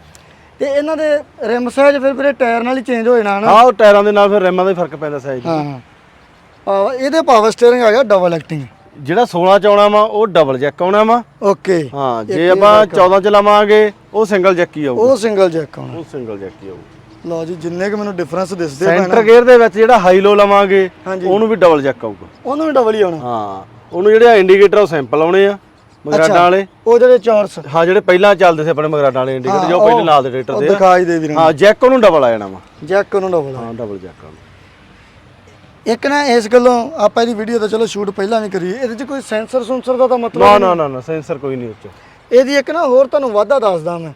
ਤੇ ਇਹਨਾਂ ਦੇ ਰਿਮ ਸਾਈਜ਼ ਫਿਰ ਵੀਰੇ ਟਾਇਰ ਨਾਲ ਹੀ ਚੇਂਜ ਹੋ ਜਾਣਾ ਨਾ। ਹਾਂ ਉਹ ਟਾਇਰਾਂ ਦੇ ਨਾਲ ਫਿਰ ਰਿਮਾਂ ਦਾ ਹੀ ਫ਼ਰਕ ਪੈਂਦਾ ਸਾਈਜ਼ ਹਾਂ ਹਾਂ। ਇਹਦੇ ਪਾਵਰ ਸਟੀਅਰਿੰਗ ਆ ਗਿਆ ਡਬਲ ਐਕਟਿੰਗ ਜਿਹੜਾ 16 ਚ ਆਉਣਾ ਵਾ ਉਹ ਡਬਲ ਜੈਕ ਆਉਣਾ ਵਾ। ਓਕੇ ਹਾਂ ਜੇ ਆਪਾਂ 14 ਚ ਲਵਾਂਗੇ ਉਹ ਸਿੰਗਲ ਜੈਕ ਹੀ ਆਊਗਾ। ਉਹ ਸਿੰਗਲ ਜੈਕ ਆਉਣਾ। ਉਹ ਸਿੰਗਲ ਜੈਕ ਹੀ ਆਊਗਾ। ਲਓ ਜੀ ਜਿੰਨੇ ਕਿ ਮੈਨੂੰ ਡਿਫਰੈਂਸ ਦਿਸਦੇ ਸੈਂਟਰ ਗੇਅਰ ਦੇ ਵਿੱਚ ਜਿਹੜਾ ਹਾਈ ਲੋ ਲਵਾਂਗੇ। ਉਹਨੂੰ ਵੀ ਡਬਲ ਜੈਕ ਆਊਗਾ। ਉਹਨੂੰ ਵੀ ਡਬਲ ਹੀ ਆਉਣਾ। ਹਾਂ ਉਹਨੂੰ ਜਿਹੜੇ ਇੰਡੀਕੇਟਰ ਉਹ ਸਿੰਪਲ ਆਉਣੇ ਆ ਮਗਰਾਡਾਂ ਵਾਲੇ। ਉਹ ਜਿਹੜੇ ਚੌਰਸ ਹਾਂ ਜਿਹੜੇ ਪਹਿਲਾਂ ਚੱਲਦੇ ਸੀ ਆਪਣੇ ਮਗਰਾਡਾਂ ਵਾਲੇ ਇੰਡੀਕੇਟਰ ਜੋ ਪਹਿਲੇ ਨਾਲ ਦੇ ਉਹ ਦੇ ਆ। ਦਿਖਾਈ ਦੇ ਵੀਰਾਂ ਹਾਂ ਜੈਕ ਉਹਨੂੰ ਡਬਲ ਆ ਜਾਣਾ ਵਾ। ਜੈਕ ਉਹਨੂੰ ਡਬਲ ਹਾਂ ਡਬਲ ਜੈਕ ਆਉਣਾ ਇੱਕ ਨਾ ਇਸ ਗੱਲੋਂ ਆਪਾਂ ਇਹਦੀ ਵੀਡੀਓ ਤਾਂ ਚਲੋ ਸ਼ੂਟ ਪਹਿਲਾਂ ਵੀ ਕਰੀ ਇਹਦੇ 'ਚ ਕੋਈ ਸੈਂਸਰ ਸੁੰਸਰ ਦਾ ਤਾਂ ਮਤਲਬ ਨਾ ਨਾ ਨਾ ਸੈਂਸਰ ਕੋਈ ਨਹੀਂ ਉੱਚ। ਇਹਦੀ ਇੱਕ ਨਾ ਹੋਰ ਤੁਹਾਨੂੰ ਵਾਧਾ ਦੱਸਦਾ ਮੈਂ।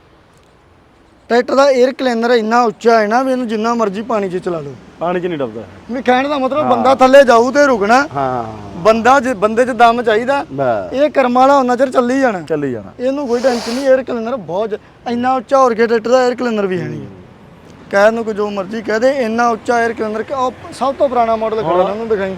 ਟਰੈਕਟਰ ਦਾ 에ਅਰ ਕਲੀਨਰ ਇੰਨਾ ਉੱਚਾ ਹੈ ਨਾ ਵੀ ਇਹਨੂੰ ਜਿੰਨਾ ਮਰਜ਼ੀ ਪਾਣੀ 'ਚ ਚਲਾ ਲਓ। ਪਾਣੀ 'ਚ ਨਹੀਂ ਡੁੱਬਦਾ। ਵੀ ਕਹਿਣ ਦਾ ਮਤਲਬ ਬੰਦਾ ਥੱਲੇ ਜਾਊ ਤੇ ਰੁਕਣਾ। ਹਾਂ। ਬੰਦਾ ਜੇ ਬੰਦੇ 'ਚ ਦਮ ਚਾਹੀਦਾ। ਇਹ ਕਰਮ ਵਾਲਾ ਉਹਨਾਂ ਚਿਰ ਚੱਲੀ ਜਾਣਾ। ਚੱਲੀ ਜਾਣਾ। ਇਹਨੂੰ ਕੋਈ ਟੈਨਸ਼ਨ ਨਹੀਂ 에ਅਰ ਕਲੀਨਰ ਬਹੁਤ ਇੰਨਾ ਉੱਚਾ ਹੋਰ ਕੇ ਟਰੈਕਟਰ ਦਾ 에ਅਰ ਕਲੀਨਰ ਵੀ ਹੈ ਨਹੀਂ। ਕਹਿ ਨੂੰ ਕੋ ਜੋ ਮਰਜ਼ੀ ਕਹਿ ਦੇ ਇੰਨਾ ਉੱਚਾ 에ਅਰ ਕਲੀਨਰ ਸਭ ਤੋਂ ਪੁਰਾਣਾ ਮਾਡਲ ਖੜਾ ਉਹਨੂੰ ਦਿਖਾਈ।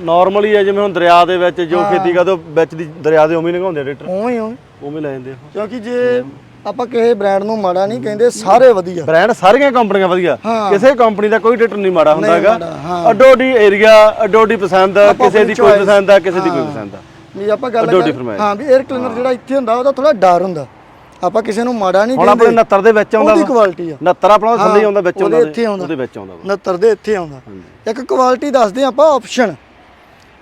ਨਾਰਮਲੀ ਹੈ ਜਿਵੇਂ ਹੁਣ ਦਰਿਆ ਦੇ ਵਿੱਚ ਜੋ ਖੇਤੀ ਕਰਦੇ ਵਿੱਚ ਦੀ ਦਰਿਆ ਦੇ ਉਵੇਂ ਲੰਘਾਉਂਦੇ ਟਰੈਕਟਰ। ਉਵੇਂ ਹੀ ਉਵੇਂ ਉਵੇਂ ਲੈ ਜਾਂਦੇ ਆ। ਕਿਉਂਕਿ ਜੇ ਆਪਾਂ ਕਿਸੇ ਬ੍ਰਾਂਡ ਨੂੰ ਮਾੜਾ ਨਹੀਂ ਕਹਿੰਦੇ ਸਾਰੇ ਵਧੀਆ। ਬ੍ਰਾਂਡ ਸਾਰੀਆਂ ਕੰਪਨੀਆਂ ਵਧੀਆ। ਹਾਂ। ਕਿਸੇ ਕੰਪਨੀ ਦਾ ਕੋਈ ਟਰੈਕਟਰ ਨਹੀਂ ਮਾੜਾ ਹੁੰਦਾ ਹੈਗਾ। ਮਾੜਾ, ਹਾਂ। ਅੱਡੋ ਅੱਡੀ ਏਰੀਆ ਅੱਡੋ ਅੱਡੀ ਪਸੰਦ ਕਿਸੇ ਦੀ ਕੋਈ ਪਸੰਦ ਆ ਕਿਸੇ ਦੀ ਕੋਈ ਪਸੰਦ ਆ। ਵੀ ਆਪਾਂ ਗੱਲ ਅੱਡੋ-ਅੱਡੀ ਕਰ- ਫਰਮਾਇਸ਼। ਹਾਂ ਵੀ 에ਅਰ ਕਲੀਨਰ ਜਿਹੜਾ ਇੱਥੇ ਹੁੰਦਾ ਉਹਦਾ ਥੋੜਾ ਡਰ ਹੁੰਦਾ। ਆਪਾਂ ਕਿਸੇ ਨੂੰ ਮਾੜਾ ਨਹੀਂ ਹੁਣ ਆਪਣੇ ਕਹਿੰਦੇ। 69 ਦੇ ਵਿੱਚ ਆਉਂਦਾ ਉਹਦੀ ਵਾ। ਕੁਆਲਿਟੀ ਆ। 69 ਆਪਣਾ ਥੱਲੇ ਹੀ ਆਉਂਦਾ ਵਿੱਚ ਉਹਦੇ ਆਉਂਦਾ ਇੱਥੇ ਆਉਂਦਾ। ਉਹਦੇ ਵਿੱਚ ਆਉਂਦਾ ਵਾ। 69 ਦੇ ਇੱਥੇ ਆਉਂਦਾ। ਇੱਕ ਕੁਆਲਿਟੀ ਦੱਸਦੇ ਹਾਂ ਆਪਾਂ ਆਪਸ਼ਨ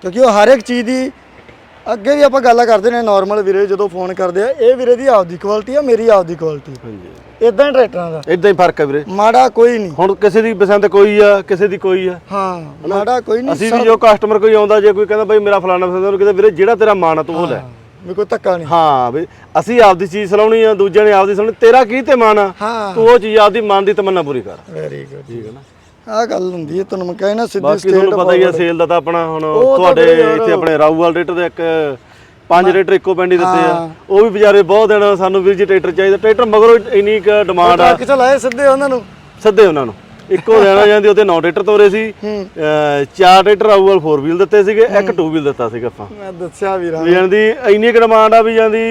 ਕਿਉਂਕਿ ਉਹ ਹਰ ਇੱਕ ਚੀਜ਼ ਦੀ ਅੱਗੇ ਵੀ ਆਪਾਂ ਗੱਲਾਂ ਕਰਦੇ ਨੇ ਨਾਰਮਲ ਵੀਰੇ ਜਦੋਂ ਫੋਨ ਕਰਦੇ ਆ ਇਹ ਵੀਰੇ ਦੀ ਆਪਦੀ ਕੁਆਲਿਟੀ ਆ ਮੇਰੀ ਆਪਦੀ ਕੁਆਲਿਟੀ ਹਾਂਜੀ। ਇਦਾਂ ਹੀ ਟਰੈਕਟਰਾਂ ਦਾ। ਇਦਾਂ ਹੀ ਫ਼ਰਕ ਹੈ ਵੀਰੇ। ਮਾੜਾ ਕੋਈ ਨਹੀਂ। ਹੁਣ ਕਿਸੇ ਦੀ ਪਸੰਦ ਕੋਈ ਆ ਕਿਸੇ ਦੀ ਕੋਈ ਆ। ਹਾਂ ਮਾੜਾ ਕੋਈ ਨਹੀਂ ਅਸੀਂ ਵੀ ਜੋ ਕਸਟਮਰ ਕੋਈ ਆਉਂਦਾ ਜੇ ਕੋਈ ਕਹਿੰਦਾ ਬਈ ਮੇਰਾ ਫਲਾਣਾ ਪਸੰਦ ਉਹਨੂੰ ਕਹਿੰਦੇ ਵੀਰੇ ਜਿਹੜਾ ਤੇਰਾ ਮਾਨ ਆ ਤੂੰ ਉਹ ਲੈ। ਕੋਈ ਧੱਕਾ ਨਹੀਂ। ਹਾਂ ਵੀ ਅਸੀਂ ਆਪਦੀ ਚੀਜ਼ ਸਲਾਉਣੀ ਆ ਦੂਜਿਆਂ ਨੇ ਆਪਦੀ ਸਲਾਉਣੀ ਤੇਰਾ ਕੀ ਤੇ ਮਾਨ ਆ? ਤੂੰ ਉਹ ਚੀਜ਼ ਆਪਦੀ ਮਨ ਦੀ ਤਮੰਨਾ ਪੂਰੀ ਕਰ। ਵੈਰੀ ਗੁੱਡ ਠੀਕ ਹੈ ਨਾ? ਆਹ ਗੱਲ ਹੁੰਦੀ ਹੈ ਤੁਹਾਨੂੰ ਮੈਂ ਕਹਿਣਾ ਸਿੱਧੀ ਬਾਕੀ ਤੁਹਾਨੂੰ ਪਤਾ ਹੀ ਆ ਸੇਲ ਦਾ ਤਾਂ ਆਪਣਾ ਹੁਣ ਤੁਹਾਡੇ ਇੱਥੇ ਆਪਣੇ ਰਾਊਵਾਲ ਰੇਟਰ ਦੇ ਇੱਕ ਪੰਜ ਰੇਟਰ ਇੱਕੋ ਪਿੰਡ ਹੀ ਦਿੱਤੇ ਆ। ਉਹ ਵੀ ਵਿਚਾਰੇ ਬਹੁਤ ਦਿਨ ਸਾਨੂੰ ਵੀਰ ਜੀ ਟਰੈਕਟਰ ਚਾਹੀਦਾ। ਟਰੈਕਟਰ ਮਗਰੋਂ ਇੰਨੀ ਕੁ ਡਿਮਾਂਡ ਆ। ਚ ਲਾਏ ਸਿੱਧੇ ਉਹਨਾਂ ਨੂੰ। ਸੱਦੇ ਉਹਨਾਂ ਨੂੰ। ਇੱਕੋ ਦੇਣਾ ਜਾਂਦੀ ਉਹਦੇ ਨੌ ਟਰੈਕਟਰ ਤੋਰੇ ਸੀ। ਚਾਰ ਟਰੈਕਟਰ ਰਾਊਵਾਲ 4 ਵੀਲ ਦਿੱਤੇ ਸੀਗੇ ਇੱਕ 2 ਵੀਲ ਦਿੱਤਾ ਸੀਗਾ ਆਪਾਂ। ਮੈਂ ਦੱਸਿਆ ਵੀਰਾਂ ਵੀ ਜਾਂਦੀ ਇੰਨੀ ਕੁ ਡਿਮਾਂਡ ਆ ਵੀ ਜਾਂਦੀ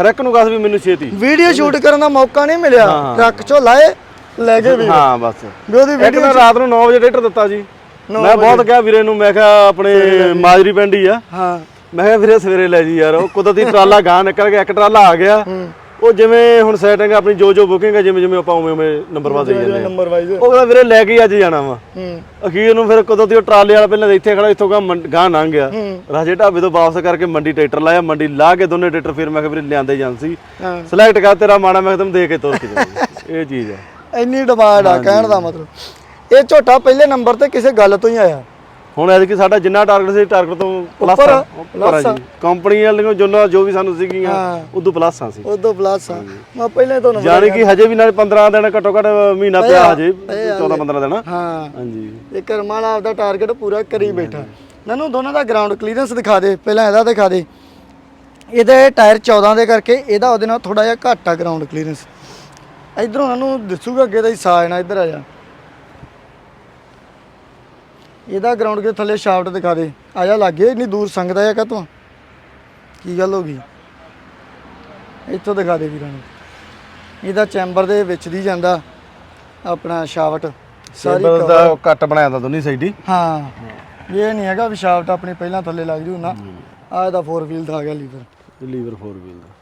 ਹਰ ਇੱਕ ਨੂੰ ਕਸ ਵੀ ਮੈਨੂੰ ਛੇਤੀ। ਵੀਡੀਓ ਸ਼ੂਟ ਕਰਨ ਦਾ ਮੌਕਾ ਨਹੀਂ ਮਿਲਿਆ। ਟਰੱਕ ਚੋਂ ਲਾਏ। ਲੈ ਗਏ ਵੀ ਹਾਂ ਬਸ। ਵੀ ਉਹਦੀ ਇੱਕ ਦਿਨ ਰਾਤ ਨੂੰ 9 ਵਜੇ ਟਰੈਕਟਰ ਦਿੱਤਾ ਜੀ। ਮੈਂ ਬਹੁਤ ਕਿਹਾ ਵੀਰੇ ਨੂੰ ਮੈਂ ਕਿਹਾ ਆਪਣੇ ਮਾਜਰੀ ਪਿੰਡ ਹੀ ਆ। ਹਾਂ। ਮੈਂ ਕਿਹਾ ਵੀਰੇ ਸਵੇਰੇ ਲੈ ਜੀ ਯਾਰ ਉਹ ਕੁਦਰਤੀ ਟਰਾਲਾ ਗਾਂ ਨਿਕਲ ਗਿਆ ਇੱਕ ਟਰਾਲਾ ਆ ਗਿਆ। ਉਹ ਜਿਵੇਂ ਹੁਣ ਸੈਟਿੰਗ ਆਪਣੀ ਜੋ ਜੋ ਬੁਕਿੰਗ ਹੈ ਜਿਵੇਂ ਜਿਵੇਂ ਆਪਾਂ ਉਵੇਂ ਉਵੇਂ ਨੰਬਰ ਜਾਂਦੇ ਆ ਨੰਬਰ ਵਾਈਜ਼ ਉਹ ਕਹਿੰਦਾ ਵੀਰੇ ਲੈ ਕੇ ਅੱਜ ਜਾਣਾ ਵਾ। ਹੂੰ। ਅਖੀਰ ਨੂੰ ਫਿਰ ਕੁਦਰਤੀ ਉਹ ਟਰਾਲੇ ਵਾਲਾ ਪਹਿਲਾਂ ਇੱਥੇ ਖੜਾ ਇੱਥੋਂ ਗਾਂ ਮੰਡ- ਗਾਂ ਲੰਘ ਗਿਆ। ਰਾਜੇ ਢਾਬੇ ਤੋਂ ਵਾਪਸ ਕਰਕੇ ਮੰਡੀ ਟਰੈਕਟਰ ਲਾਇਆ ਮੰਡੀ ਲਾ ਕੇ ਦੋਨੇ ਟਰੈਕਟਰ ਫਿਰ ਮੈਂ ਕਿਹਾ ਵੀਰੇ ਲਿਆਂਦੇ ਜਾਂਸੀ ਹਾਂ। ਸਿਲੈਕਟ ਕਰ ਤੇਰਾ ਮਾਣਾ ਮੈਂ ਤੈਨੂੰ ਦੇ ਕੇ ਤੋਰ ਕੇ ਜਾਊਂਗੀ। ਇਹ ਚੀਜ਼ ਹੈ ਇੰਨੀ ਡਿਮਾਂਡ ਆ ਕਹਿਣ ਦਾ ਮਤਲਬ। ਇਹ ਝੋਟਾ ਪਹਿਲੇ ਨੰਬਰ ਤੇ ਕਿਸੇ ਗੱਲ ਤੋਂ ਹੀ ਆਇਆ। ਹੁਣ ਐਤਕੀ ਸਾਡਾ ਜਿੰਨਾ ਟਾਰਗੇਟ ਸੀ ਟਾਰਗੇਟ ਤੋਂ ਪਲੱਸ ਆ। ਉੱਪਰ ਆ ਕੰਪਨੀ ਵਾਲੀਆਂ ਜੋ ਜੋ ਵੀ ਸਾਨੂੰ ਸੀਗੀਆਂ। ਉਦੋਂ ਪਲੱਸ ਆ ਸੀ। ਉਦੋਂ ਪਲੱਸ ਆ। ਮੈਂ ਪਹਿਲੇ ਤੁਹਾਨੂੰ ਜਾਣੀ ਕਿ ਹਜੇ ਵੀ ਨਾਲ 15 ਦਿਨ ਘੱਟੋ ਘੱਟ ਮਹੀਨਾ ਪਿਆ ਹਜੇ ਪਏ ਆ 14 15 ਦਿਨ। ਹਾਂ। ਹਾਂਜੀ। ਇਹ ਕਰਮ ਵਾਲਾ ਆਪਦਾ ਟਾਰਗੇਟ ਪੂਰਾ ਕਰੀ ਬੈਠਾ। ਨਨੂੰ ਦੋਨਾਂ ਦਾ ਗਰਾਊਂਡ ਕਲੀਅਰੈਂਸ ਦਿਖਾ ਦੇ ਪਹਿਲਾਂ ਇਹਦਾ ਦਿਖਾ ਦੇ। ਇਹਦੇ ਟਾਇਰ 14 ਦੇ ਕਰਕੇ ਇਹਦਾ ਉਹਦੇ ਨਾਲ ਥੋੜਾ ਜਿਹਾ ਘੱਟ ਆ ਗਰਾਊਂਡ ਕਲੀਅਰੈਂਸ ਇਧਰੋਂ ਉਹਨੂੰ ਦਿਸੂਗਾ ਅੱਗੇ ਦਾ ਹੀ ਸਾਜ ਨਾ ਇੱਧਰ ਆ ਜਾ। ਇਹਦਾ ਗਰਾਊਂਡ ਦੇ ਥੱਲੇ ਸ਼ਾਫਟ ਦਿਖਾ ਦੇ। ਆ ਜਾ ਲੱਗੇ ਇੰਨੀ ਦੂਰ ਸੰਗਦਾ ਆ ਕਾਤੋਂ ਕੀ ਗੱਲ ਹੋ ਗਈ? ਇੱਥੋਂ ਦਿਖਾ ਦੇ ਵੀਰਾਂ ਨੂੰ। ਇਹਦਾ ਚੈਂਬਰ ਦੇ ਵਿੱਚ ਦੀ ਜਾਂਦਾ ਆਪਣਾ ਸ਼ਾਫਟ ਸਾਰੀ ਦਾ ਕੱਟ ਬਣਾਇਆ ਤਾਂ ਦੋਨੀ ਸਾਈਡ ਹੀ। ਹਾਂ। ਇਹ ਨਹੀਂ ਹੈਗਾ ਵੀ ਸ਼ਾਫਟ ਆਪਣੀ ਪਹਿਲਾਂ ਥੱਲੇ ਲੱਗ ਜੂ ਨਾ। ਆ ਇਹਦਾ 4 ਵੀਲ ਦਾ ਆ ਗਿਆ ਲੀਵਰ ਲੀਵਰ 4 ਵੀਲ ਦਾ।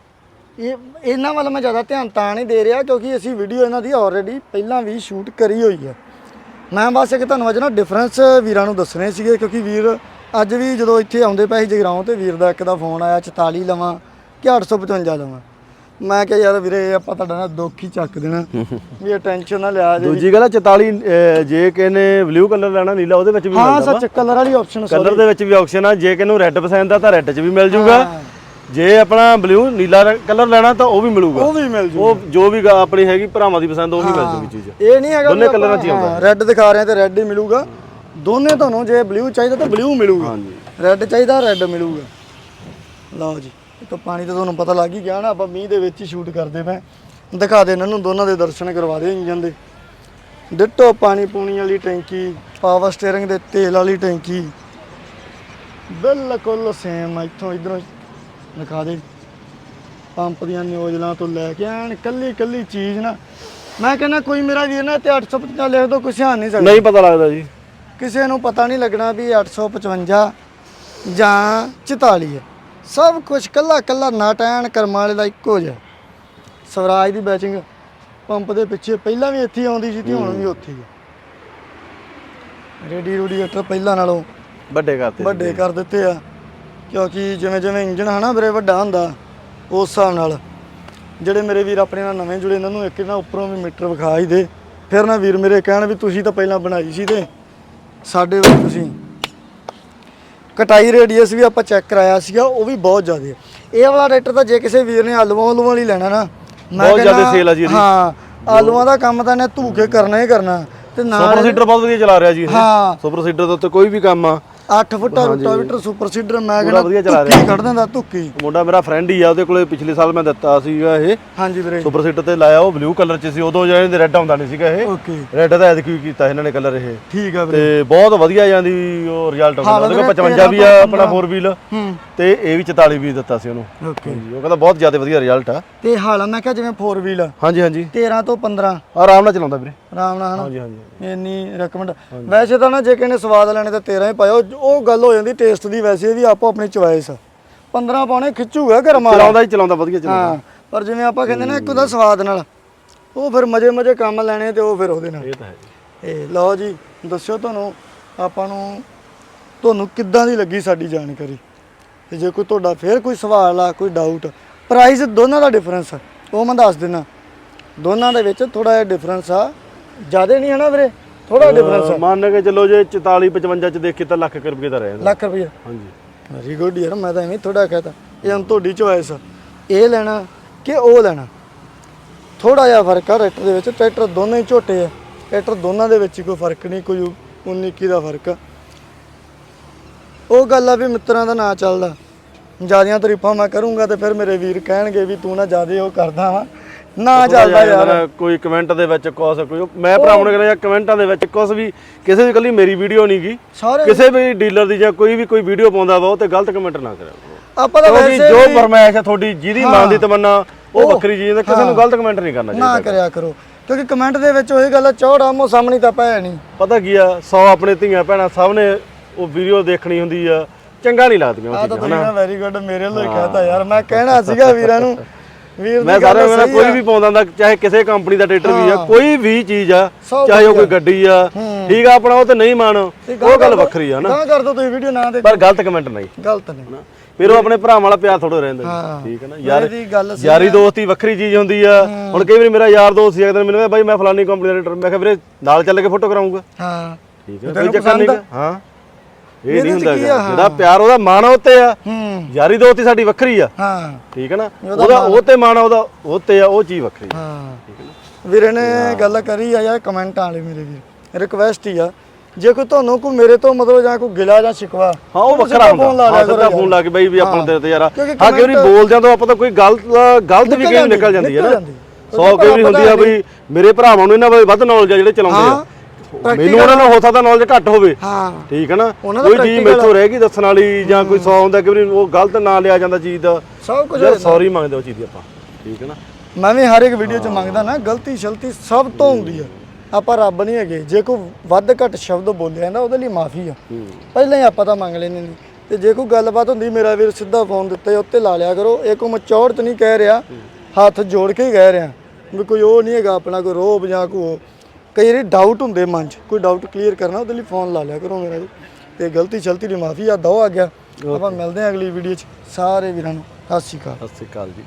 ਇਹ ਇਹਨਾਂ ਵੱਲ ਮੈਂ ਜ਼ਿਆਦਾ ਧਿਆਨ ਤਾਂ ਨਹੀਂ ਦੇ ਰਿਹਾ ਕਿਉਂਕਿ ਅਸੀਂ ਵੀਡੀਓ ਇਹਨਾਂ ਦੀ ਆਲਰੇਡੀ ਪਹਿਲਾਂ ਵੀ ਸ਼ੂਟ ਕਰੀ ਹੋਈ ਹੈ। ਮੈਂ ਬਸ ਇੱਕ ਤੁਹਾਨੂੰ ਅੱਜ ਨਾ ਡਿਫਰੈਂਸ ਵੀਰਾਂ ਨੂੰ ਦੱਸਣੇ ਸੀਗੇ ਕਿਉਂਕਿ ਵੀਰ ਅੱਜ ਵੀ ਜਦੋਂ ਇੱਥੇ ਆਉਂਦੇ ਪਏ ਸੀ ਜਗਰਾਉਂ ਤੇ ਵੀਰ ਦਾ ਇੱਕ ਦਾ ਫੋਨ ਆਇਆ 44 ਲਵਾਂ ਕਿ 855 ਲਵਾਂ। ਮੈਂ ਕਿਹਾ ਯਾਰ ਵੀਰੇ ਆਪਾਂ ਤੁਹਾਡਾ ਨਾ ਦੁੱਖ ਹੀ ਚੱਕ ਦੇਣਾ ਵੀ ਇਹ ਟੈਨਸ਼ਨ ਨਾ ਲਿਆ ਜੇ। ਦੂਜੀ ਗੱਲ ਆ 44 ਅਹ, ਜੇ ਕਿਸੇ ਨੇ ਬਲੂ ਕਲਰ ਲੈਣਾ ਨੀਲਾ ਉਹਦੇ ਵਿੱਚ ਵੀ ਹਾਂ ਮਿਲਦਾ ਸੱਚ ਕਲਰ ਵਾਲੀ ਆਪਸ਼ਨ ਕਲਰ ਦੇ ਵਿੱਚ ਵੀ ਆਪਸ਼ਨ ਆ ਜੇ ਕਿਸੇ ਨੂੰ ਰੈੱਡ ਪਸੰਦ ਆ ਤਾਂ ਰੈੱਡ 'ਚ ਵੀ ਮਿਲ ਜੂਗਾ। ਜੇ ਆਪਣਾ ਬਲੂ ਨੀਲਾ ਕਲਰ ਲੈਣਾ ਤਾਂ ਉਹ ਵੀ ਮਿਲੂਗਾ। ਉਹ ਵੀ ਮਿਲ ਜੂ ਉਹ ਜੋ ਵੀ ਆਪਣੀ ਹੈਗੀ ਭਰਾਵਾਂ ਦੀ ਪਸੰਦ ਉਹ ਵੀ ਮਿਲ ਜੂਗੀ ਚੀਜ਼। ਇਹ ਨਹੀਂ ਹੈਗਾ ਦੋਨੇ ਕਲਰਾਂ 'ਚ ਹੀ ਆਉਂਦਾ। ਰੈੱਡ ਦਿਖਾ ਰਹੇ ਆ ਤੇ ਰੈੱਡ ਹੀ ਮਿਲੂਗਾ। ਦੋਨੇ ਤੁਹਾਨੂੰ ਜੇ ਬਲੂ ਚਾਹੀਦਾ ਤਾਂ ਬਲੂ ਮਿਲੂਗਾ। ਹਾਂਜੀ। ਰੈੱਡ ਚਾਹੀਦਾ ਰੈੱਡ ਮਿਲੂਗਾ। ਲਓ ਜੀ ਇੱਕ ਪਾਣੀ ਤਾਂ ਤੁਹਾਨੂੰ ਪਤਾ ਲੱਗ ਹੀ ਗਿਆ ਨਾ ਆਪਾਂ ਮੀਂਹ ਦੇ ਵਿੱਚ ਹੀ ਸ਼ੂਟ ਕਰਦੇ ਪਏ ਦਿਖਾ ਦੇ ਇਹਨਾਂ ਨੂੰ ਦੋਨਾਂ ਦੇ ਦਰਸ਼ਨ ਕਰਵਾ ਦੇ ਇੰਜਨ ਦੇ। ਡਿੱਟੋ ਪਾਣੀ ਪੂਣੀ ਵਾਲੀ ਟੈਂਕੀ ਪਾਵਰ ਸਟੀਅਰਿੰਗ ਦੇ ਤੇਲ ਵਾਲੀ ਟੈਂਕੀ। ਬਿਲਕੁਲ ਸੇਮ ਇੱਥੋਂ ਇਧਰੋਂ ਦਿਖਾ ਦੇ। ਪੰਪ ਦੀਆਂ ਨਿਊਜ਼ਲਾਂ ਤੋਂ ਲੈ ਕੇ ਐਨ ਕੱਲੀ ਕੱਲੀ ਚੀਜ਼ ਨਾ। ਮੈਂ ਕਹਿੰਦਾ ਕੋਈ ਮੇਰਾ ਵੀਰ ਨਾ ਤੇ 850 ਲਿਖ ਦੋ ਕੁਛ ਧਿਆਨ ਨਹੀਂ ਸਕਦਾ। ਨਹੀਂ ਪਤਾ ਲੱਗਦਾ ਜੀ। ਕਿਸੇ ਨੂੰ ਪਤਾ ਨਹੀਂ ਲੱਗਣਾ ਵੀ 855 ਜਾਂ 44 ਹੈ। ਸਭ ਕੁਝ ਕੱਲਾ ਕੱਲਾ ਨਾਟੈਨ ਕਰਮਾਂ ਵਾਲੇ ਦਾ ਇੱਕੋ ਜਿਹਾ। ਸਵਰਾਜ ਦੀ ਬੈਚਿੰਗ ਪੰਪ ਦੇ ਪਿੱਛੇ ਪਹਿਲਾਂ ਵੀ ਇੱਥੇ ਆਉਂਦੀ ਸੀ ਤੇ ਹੁਣ ਵੀ ਉੱਥੇ ਹੀ ਹੈ ਰੇਡੀ ਰੂਡੀਏਟਰ ਪਹਿਲਾਂ ਨਾਲੋਂ ਵੱਡੇ ਕਰਤੇ ਵੱਡੇ ਕਰ ਦਿੱਤੇ ਆ। ਕਿਉਂਕਿ ਜਿਵੇਂ ਜਿਵੇਂ ਇੰਜਨ ਹਨਾ ਵੀਰੇ ਵੱਡਾ ਹੁੰਦਾ ਉਸ ਹਿਸਾਬ ਨਾਲ। ਜਿਹੜੇ ਮੇਰੇ ਵੀਰ ਆਪਣੇ ਨਾਲ ਨਵੇਂ ਜੁੜੇ ਇਹਨਾਂ ਨੂੰ ਇੱਕ ਨਾ ਉੱਪਰੋਂ ਵੀ ਮੀਟਰ ਵਿਖਾ ਹੀ ਦੇ। ਫਿਰ ਨਾ ਵੀਰ ਮੇਰੇ ਕਹਿਣ ਵੀ ਤੁਸੀਂ ਤਾਂ ਪਹਿਲਾਂ ਬਣਾਈ ਸੀ ਤੇ ਸਾਡੇ ਵੱਲ ਤੁਸੀਂ। ਕਟਾਈ ਰੇਡੀਅਸ ਵੀ ਆਪਾਂ ਚੈੱਕ ਕਰਾਇਆ ਸੀਗਾ ਉਹ ਵੀ ਬਹੁਤ ਜ਼ਿਆਦਾ ਹੈ। ਇਹ ਵਾਲਾ ਟਰੈਕਟਰ ਤਾਂ ਜੇ ਕਿਸੇ ਵੀਰ ਨੇ ਆਲੂਆਂ ਆਲੂਆਂ ਵਾਲੀ ਲੈਣਾ ਨਾ ਬਹੁਤ ਜ਼ਿਆਦਾ sale ਆ ਜੀ ਇਹਦੀ। ਹਾਂ ਆਲੂਆਂ ਦਾ ਕੰਮ ਤਾਂ ਇਹਨੇ ਧੂ ਕੇ ਕਰਨਾ ਹੀ ਕਰਨਾ। ਤੇ ਨਾਲ ਸੁਪਰ ਸੀਡਰ ਬਹੁਤ ਵਧੀਆ ਚਲਾ ਰਿਹਾ ਜੀ ਇਹ। ਹਾਂ। ਸੁਪਰ ਸੀਡਰ ਦੇ ਉੱਤੇ ਕੋਈ ਵੀ ਕੰਮ ਆ 8 ਫੁੱਟਾ ਰੋਟਾਵੇਟਰ ਸੁਪਰ ਸੀਡਰ ਮੈਂ ਪੂਰਾ ਵਧੀਆ ਚਲਾ ਧੁੱਕੀ ਕੱਢ ਦਿੰਦਾ ਧੁੱਕੀ। ਮੁੰਡਾ ਮੇਰਾ ਫਰੈਂਡ ਹੀ ਆ ਉਹਦੇ ਕੋਲੇ ਪਿਛਲੇ ਸਾਲ ਮੈਂ ਦਿੱਤਾ ਸੀਗਾ ਇਹ। ਹਾਂਜੀ ਵੀਰੇ। ਸੁਪਰ ਸੀਡਰ ਤੇ ਲਾਇਆ ਉਹ ਬਲੂ ਕਲਰ ਚ ਸੀ ਉਦੋਂ ਜਿਹੜੇ ਰੈੱਡ ਆਉਂਦਾ ਨਹੀਂ ਸੀਗਾ ਇਹ। ਓਕੇ। ਰੈੱਡ ਦਾ ਐਤਕੀ ਕੀਤਾ ਇਹਨਾਂ ਨੇ ਕਲਰ ਇਹ। ਠੀਕ ਆ ਵੀਰੇ। ਤੇ ਬਹੁਤ ਵਧੀਆ ਜਾਂਦੀ ਉਹ ਰਿਜ਼ਲਟ ਆਉਂਦਾ। ਉਹਦੇ ਕੋਲ ਵੀਰੇ, 55 ਵੀ ਆ ਆਪਣਾ 4 ਵੀਲ ਹੂੰ। ਤੇ ਇਹ ਵੀ 44 ਵੀ ਦਿੱਤਾ ਸੀ ਉਹਨੂੰ। ਓਕੇ। ਹਾਂਜੀ ਉਹ ਕਹਿੰਦਾ ਬਹੁਤ ਜ਼ਿਆਦਾ ਵਧੀਆ ਰਿਜ਼ਲਟ ਆ। ਤੇ ਹਾਲਾ ਮੈਂ ਕਿਹਾ ਜਿਵੇਂ 4 ਵੀਲ ਹਾਂਜੀ ਹਾਂਜੀ। 13 ਤੋਂ 15 ਆਰਾਮ ਨਾਲ ਚਲਾਉਂਦਾ ਵੀਰੇ। ਆਰਾਮ ਨਾਲ ਹਨਾ? ਹਾਂਜੀ ਹਾਂਜੀ ਇੰਨੀ ਰეკਮੈਂਡ ਵੈਸੇ ਤਾਂ ਨਾ ਜੇ ਕਿਸੇ ਨੇ ਸਵਾਦ ਲੈਣੇ ਤਾਂ 13 ਹੀ ਪਾਇਓ ਉਹ ਗੱਲ ਹੋ ਜਾਂਦੀ ਟੇਸਟ ਦੀ ਵੈਸੇ ਵੀ ਆਪੋ ਆਪਣੀ ਚੁਆਇਸ 15 ਪਾਉਣੇ ਖਿੱਚੂਗਾ ਘਰ ਮਾਰ ਚਲਾਉਂਦਾ ਹੀ ਚਲਾਉਂਦਾ ਵਧੀਆ ਚਲਾਉਂਦਾ। ਹਾਂ ਪਰ ਜਿਵੇਂ ਆਪਾਂ ਕਹਿੰਦੇ ਨਾ ਇੱਕ ਉਹਦਾ ਸਵਾਦ ਨਾਲ। ਉਹ ਫਿਰ ਮਜੇ ਮਜੇ ਕੰਮ ਲੈਣੇ ਤੇ ਉਹ ਫਿਰ ਉਹਦੇ ਨਾਲ। ਇਹ ਤਾਂ ਹੈ ਜੀ। ਇਹ ਲਓ ਜੀ ਦੱਸਿਓ ਤੁਹਾਨੂੰ ਆਪਾਂ ਨੂੰ ਤੁਹਾਨੂੰ ਕਿੱਦਾਂ ਦੀ ਲੱਗੀ ਸਾਡੀ ਜਾਣਕਾਰੀ? ਤੇ ਜੇ ਕੋਈ ਤੁਹਾਡਾ ਫੇਰ ਕੋਈ ਸਵਾਲ ਆ ਕੋਈ ਡਾਊਟ ਪ੍ਰਾਈਸ ਦੋਨਾਂ ਦਾ ਡਿਫਰੈਂਸ ਆ। ਉਹ ਮੈਂ ਦੱਸ ਦਿੰਦਾ। ਦੋਨਾਂ ਦੇ ਵਿੱਚ ਥੋੜਾ ਜਿਹਾ ਡਿਫਰੈਂਸ ਆ। ਜ਼ਿਆਦਾ ਨਹੀਂ ਹੈ ਨਾ ਵੀਰੇ? ਥੋੜਾ ਡਿਫਰੈਂਸ ਆ ਮੰਨ ਕੇ ਚੱਲੋ ਜੇ 44 55 ਚ ਦੇਖੇ ਤਾਂ ਲੱਖ ਰੁਪਏ ਦਾ ਰਹਿ ਜਾਂਦਾ ਲੱਖ ਰੁਪਏ। ਹਾਂਜੀ। ਵੈਰੀ ਗੁੱਡ ਯਾਰ ਮੈਂ ਤਾਂ ਐਵੇਂ ਥੋੜਾ ਕਹਤਾ। ਇਹ ਹੁਣ ਤੁਹਾਡੀ ਚੋਇਸ ਇਹ ਲੈਣਾ ਕਿ ਉਹ ਲੈਣਾ? ਥੋੜਾ ਜਿਹਾ ਫ਼ਰਕ ਆ ਟਰੈਕਟਰ ਦੇ ਵਿੱਚ। ਟਰੈਕਟਰ ਦੋਨੇ ਹੀ ਝੋਟੇ ਆ। ਟਰੈਕਟਰ ਦੋਨਾਂ ਦੇ ਵਿੱਚ ਹੀ ਕੋਈ ਫ਼ਰਕ ਨਹੀਂ ਕੋਈ 19 21 ਦਾ ਫ਼ਰਕ ਆ। ਉਹ ਗੱਲ ਆ ਵੀ ਮਿੱਤਰਾਂ ਦਾ ਨਾਂ ਚੱਲਦਾ। ਜਿਆਦੀਆਂ ਤਾਰੀਫਾਂ ਮੈਂ ਕਰੂੰਗਾ ਤੇ ਫਿਰ ਮੇਰੇ ਵੀਰ ਕਹਿਣਗੇ ਵੀ ਤੂੰ ਨਾ ਜਿਆਦੇ ਉਹ ਕਰਦਾ ਵਾ। ਨਾ ਚੱਲਦਾ ਯਾਰ। ਕੋਈ ਕਮੈਂਟ ਦੇ ਵਿੱਚ ਕੁਛ ਕੋਈ ਮੈਂ ਭਰਾਵਾਂ ਨੂੰ ਕਹਿੰਦਾ ਕਮੈਂਟਾਂ ਦੇ ਵਿੱਚ ਕੁਛ ਵੀ ਕਿਸੇ ਦੀ ਕੱਲੀ ਮੇਰੀ ਵੀਡੀਓ ਨਹੀਂ ਗਈ ਕਿਸੇ ਵੀ ਡੀਲਰ ਦੀ ਜਾਂ ਕੋਈ ਵੀ ਕੋਈ ਵੀਡੀਓ ਪਾਉਂਦਾ ਵਾ ਉਹ ਤੇ ਗਲਤ ਕਮੈਂਟ ਨਾ ਕਰਿਆ ਕਰੋ। ਆਪਾਂ ਤਾਂ ਵੈਸੇ ਜੋ ਫਰਮਾਇਸ਼ ਹੈ ਤੁਹਾਡੀ ਜਿਹਦੀ ਮਨ ਦੀ ਤਮੰਨਾ ਉਹ ਵੱਖਰੀ ਚੀਜ਼ ਹੈ ਕਿਸੇ ਨੂੰ ਗਲਤ ਕਮੈਂਟ ਨਹੀਂ ਕਰਨਾ ਚਾਹੀਦਾ। ਨਾ ਕਰਿਆ ਕਰੋ। ਕਿਉਂਕਿ ਕਮੈਂਟ ਦੇ ਵਿੱਚ ਉਹੀ ਗੱਲ ਚੌੜ ਆਮੋ ਸਾਹਮਣੇ ਤਾਂ ਪੈ ਨਹੀਂ ਪਤਾ ਕੀ ਆ 100 ਆਪਣੇ ਧੀਆਂ ਭੈਣਾਂ ਸਭ ਨੇ ਉਹ ਵੀਡੀਓ ਦੇਖਣੀ ਹੁੰਦੀ ਆ ਚੰਗਾ ਨਹੀਂ ਲੱਗਦੀਆਂ ਉਹ ਆ ਤਾਂ ਚੀਜ਼ਾਂ ਨਾ ਵੈਰੀ ਗੁੱਡ ਮੇਰੇ ਹੀ। ਕਹਤਾ ਯਾਰ ਮੈਂ ਕਹਿਣਾ ਸੀਗਾ ਵੀਰਾਂ ਨੂੰ ਵੀਰ ਮੈਂ ਸਾਰਿਆਂ ਨੂੰ ਕੋਈ। ਵੀ ਪਾਉਂਦਾ ਹੁੰਦਾ ਚਾਹੇ ਕਿਸੇ ਕੰਪਨੀ ਦਾ ਟਰੈਕਟਰ ਵੀ ਆ ਕੋਈ ਵੀ ਚੀਜ਼ ਆ ਚਾਹੇ ਉਹ ਕੋਈ ਗੱਡੀ ਆ ਠੀਕ ਆ ਆਪਣਾ ਉਹ ਤੇ ਨਹੀਂ ਮੰਨ ਉਹ ਗੱਲ ਵੱਖਰੀ ਆ ਨਾ। ਨਾ ਕਰ ਦੋ ਤੁਸੀਂ ਵੀਡੀਓ ਨਾ ਦੇ। ਪਰ ਗਲਤ ਕਮੈਂਟ ਨਹੀਂ। ਗਲਤ ਨਹੀਂ। ਫਿਰ ਉਹ ਆਪਣੇ ਭਰਾਵਾਂ ਵਾਲਾ ਪਿਆਰ ਥੋੜਾ ਰਹਿੰਦਾ। ਠੀਕ ਹੈ ਨਾ? ਯਾਰ ਯਾਰੀ ਦੋਸਤੀ ਵੱਖਰੀ ਚੀਜ਼ ਹੁੰਦੀ ਆ। ਹੁਣ ਕਈ ਵਾਰੀ ਮੇਰਾ ਯਾਰ ਦੋਸਤ ਸੀ ਅਗਰ ਮੈਨੂੰ ਕਹਿੰਦਾ ਬਾਈ ਮੈਂ ਫਲਾਨੀ ਕੰਪਨੀ ਦਾ ਟਰੈਕਟਰ ਮੈਂ ਕਿਹਾ ਵੀਰੇ ਨਾਲ ਚੱਲ ਕੇ ਫੋਟੋ ਕਰਾਉਂਗਾ। ਹਾਂ। ਠੀਕ ਹੈ ਕੋਈ ਚੱਕਰ ਨਹੀਂ ਹਾਂ। ਇਹ ਨਹੀਂ ਹੁੰਦਾ ਕੀ। ਆ? ਜਿਹੜਾ ਪਿਆਰ ਉਹਦਾ ਮਾਣ ਆ ਉੱਤੇ ਆ। ਹੂੰ। ਯਾਰੀ ਦੋਸਤੀ ਸਾਡੀ ਵੱਖਰੀ ਆ। ਹਾਂ। ਠੀਕ ਹੈ ਨਾ? ਉਹਦਾ ਉਹ ਤੇ ਮਾਣ ਆ ਉਹਦਾ ਉਹ ਤੇ ਆ ਉਹ ਚੀਜ਼ ਵੱਖਰੀ ਆ। ਹਾਂ। ਵੀਰੇ ਨੇ ਗੱਲ ਕਰੀ ਆ ਯਾਰ ਕਮੈਂਟ ਵਾਲੇ ਮੇਰੇ ਵੀਰ। ਰਿਕਵੈਸਟ ਹੀ ਆ। ਜੇ ਕੋਈ ਤੁਹਾਨੂੰ ਕੋਈ ਮੇਰੇ ਤੋਂ ਮਤਲਬ ਜਾਂ ਕੋਈ ਗਿਲਾ ਜਾਂ ਸ਼ਿਕਵਾ ਹਾਂ ਉਹ ਵੱਖਰਾ ਹੁੰਦਾ। ਹਾਂ ਸਿੱਧਾ। ਫੋਨ ਲਾ ਕੇ ਬਈ ਵੀ ਆਪਾਂ ਤੇ ਯਾਰ ਹਾਂ ਕਿਉਂਕਿ ਕਈ ਵਾਰੀ comment- ਬੋਲ ਜਾਂਦੇ ਆਪਾਂ ਤਾਂ ਕੋਈ ਗਲਤ ਗਲਤ ਵੀ ਕਈ ਨਿਕਲ ਜਾਂਦੀ ਹੈ ਨਾ। ਸੌ ਕਈ ਵਾਰੀ ਹੁੰਦੀ ਆ ਬਈ ਮੇਰੇ ਭਰਾਵਾਂ ਨੂੰ ਇਹਨਾਂ ਬਾਰੇ ਵੱਧ ਨੌਲੇਜ ਆ ਜਿਹੜੇ ਚਲਾਉਂਦੇ ਆ। ਮੈਨੂੰ ਉਹਨਾਂ ਨੂੰ। ਹੋ ਸਕਦਾ ਨੌਲੇਜ ਘੱਟ ਹੋਵੇ। ਹਾਂ। ਠੀਕ ਹੈ ਨਾ? ਕੋਈ ਚੀਜ਼ ਮੈਥੋਂ ਰਹਿ ਗਈ ਦੱਸਣ ਵਾਲੀ ਜਾਂ ਕੋਈ ਸੌ ਹੁੰਦਾ ਕਿ ਉਹ ਗਲਤ ਨਾ ਲਿਆ ਜਾਂਦਾ ਚੀਜ਼ ਦਾ। ਸਭ ਕੁਝ ਸੌਰੀ ਮੰਗਦੇ ਉਹ ਚੀਜ਼ ਦੀ ਆਪਾਂ। ਠੀਕ ਹੈ ਨਾ? ਮੈਂ ਵੀ ਹਰ ਇੱਕ ਵੀਡੀਓ 'ਚ ਮੰਗਦਾ ਨਾ ਗਲਤੀ ਸ਼ਲਤੀ ਸਭ ਤੋਂ ਹੁੰਦੀ ਆ। ਆਪਾਂ ਰੱਬ ਨਹੀਂ ਹੈਗੇ। ਜੇ ਕੋਈ ਵੱਧ ਘੱਟ ਸ਼ਬਦ ਬੋਲਿਆ ਨਾ ਉਹਦੇ ਲਈ ਮਾਫੀ ਆ। ਪਹਿਲਾਂ ਹੀ ਆਪਾਂ ਤਾਂ ਮੰਗ ਲੈਣੇ ਨੇ ਤੇ ਜੇ ਕੋਈ ਗੱਲਬਾਤ ਹੁੰਦੀ ਮੇਰਾ ਵੀਰ ਸਿੱਧਾ ਫੋਨ ਦਿੱਤੇ ਉੱਤੇ ਲਾ ਲਿਆ ਕਰੋ। ਇਹ ਕੋਈ ਮਚੌੜ ਤੇ ਨਹੀਂ ਕਹਿ ਰਿਹਾ। ਹੱਥ ਜੋੜ ਕੇ ਹੀ ਕਹਿ ਰਿਹਾ। ਵੀ ਕੋਈ ਉਹ ਨਹੀਂ ਹੈਗਾ ਆਪਣਾ ਕੋਈ ਰੋਬ ਜਾਂ ਉਹ। ਕਈ ਵਾਰੀ ਡਾਊਟ ਹੁੰਦੇ ਮਨ 'ਚ ਕੋਈ ਡਾਊਟ ਕਲੀਅਰ ਕਰਨਾ ਉਹਦੇ ਲਈ ਫੋਨ ਲਾ ਲਿਆ ਕਰੋ ਮੇਰਾ ਜੀ। ਤੇ ਗਲਤੀ ਸ਼ਲਤੀ ਦੀ ਮਾਫੀ ਆ ਦੋ ਆ ਗਿਆ। ਆਪਾਂ ਮਿਲਦੇ ਹਾਂ ਅਗਲੀ ਵੀਡੀਓ 'ਚ। ਸਾਰੇ ਵੀਰਾਂ ਨੂੰ ਸਤਿ ਸ਼੍ਰੀ ਅਕਾਲ। ਸਤਿ ਸ਼੍ਰੀ ਅਕਾਲ ਜੀ।